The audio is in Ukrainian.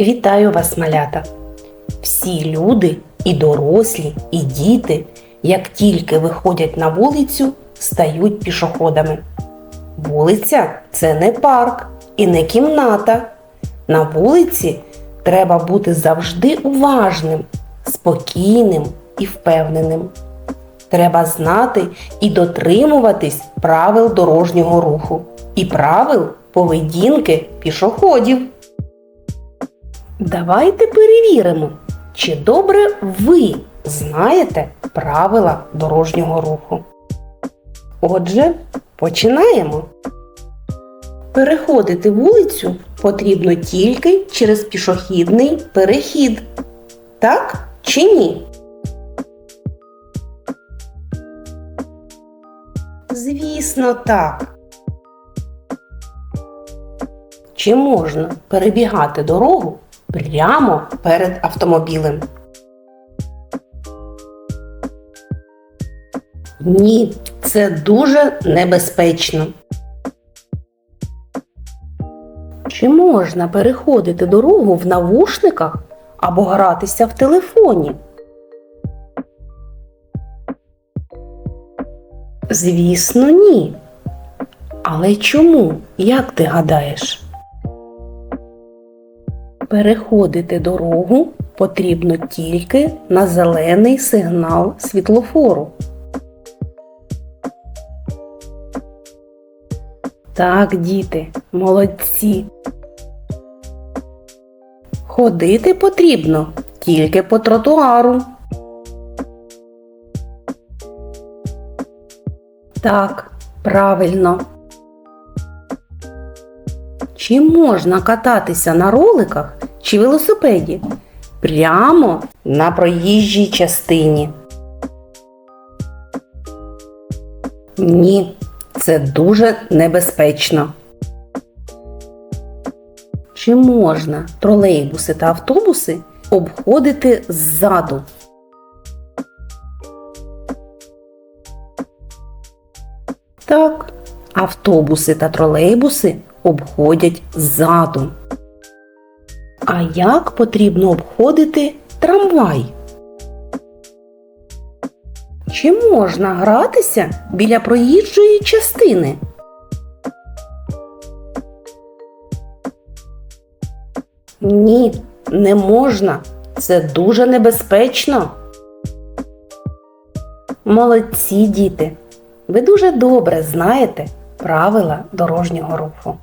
Вітаю вас, малята! Всі люди, і дорослі, і діти, як тільки виходять на вулицю, стають пішоходами. Вулиця це не парк і не кімната. На вулиці треба бути завжди уважним, спокійним і впевненим. Треба знати і дотримуватись правил дорожнього руху і правил поведінки пішоходів. Давайте перевіримо, чи добре ви знаєте правила дорожнього руху. Отже, починаємо. Переходити вулицю потрібно тільки через пішохідний перехід. Так чи ні? Звісно, так. Чи можна перебігати дорогу прямо перед автомобілем? Ні, це дуже небезпечно. Чи можна переходити дорогу в навушниках або гратися в телефоні? Звісно, ні. Але чому? Як ти гадаєш? Переходити дорогу потрібно тільки на зелений сигнал світлофору. Так, діти, молодці. Ходити потрібно тільки по тротуару. Так, правильно. Чи можна кататися на роликах чи велосипеді прямо на проїжджій частині? Ні, це дуже небезпечно. Чи можна тролейбуси та автобуси обходити ззаду? Так, автобуси та тролейбуси обходять ззаду. А як потрібно обходити трамвай? Чи можна гратися біля проїжджої частини? Ні, не можна. Це дуже небезпечно. Молодці діти. Ви дуже добре знаєте правила дорожнього руху.